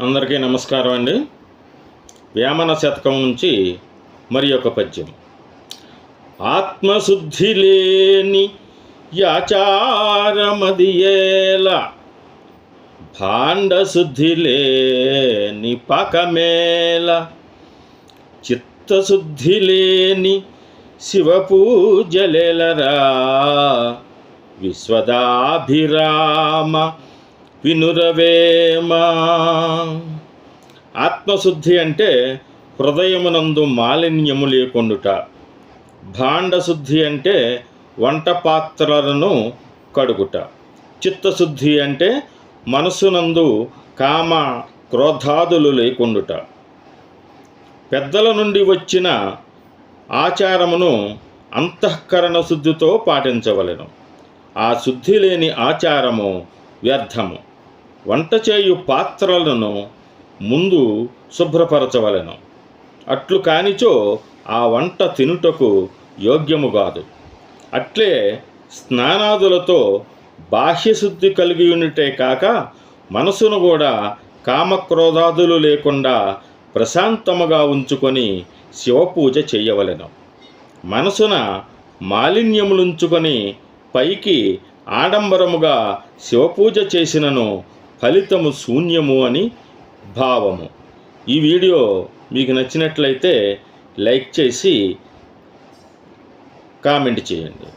అందరికీ నమస్కారం అండి. వేమన శతకం నుంచి మరి ఒక పద్యం. ఆత్మశుద్ధి లేని యాచారమదియేల భాండశుద్ధి లేని పకమేల చిత్తశుద్ధి లేని శివపూజలేలరా విశ్వదాభిరామ వినురవేమా ఆత్మశుద్ధి అంటే హృదయమునందు మాలిన్యము లేకుండుట. భాండశుద్ధి అంటే వంట పాత్రలను కడుగుట. చిత్తశుద్ధి అంటే మనసునందు కామ క్రోధాదులు లేకుండుట. పెద్దల నుండి వచ్చిన ఆచారమును అంతఃకరణ శుద్ధితో పాటించవలెను. ఆ శుద్ధి లేని ఆచారము వ్యర్థము. వంట చేయు పాత్రలను ముందు శుభ్రపరచవలెను. అట్లు కానిచో ఆ వంట తినుటకు యోగ్యము కాదు అట్లే స్నానాదులతో బాహ్యశుద్ధి కలిగి ఉన్నటే కాక మనసును కూడా కామక్రోధాదులు లేకుండా ప్రశాంతముగా ఉంచుకొని శివపూజ చేయవలెను. మనసున మాలిన్యములుంచుకొని పైకి ఆడంబరముగా శివపూజ చేసినను ఫలితము శూన్యము అని భావము. ఈ వీడియో మీకు నచ్చినట్లయితే లైక్ చేసి కామెంట్ చేయండి.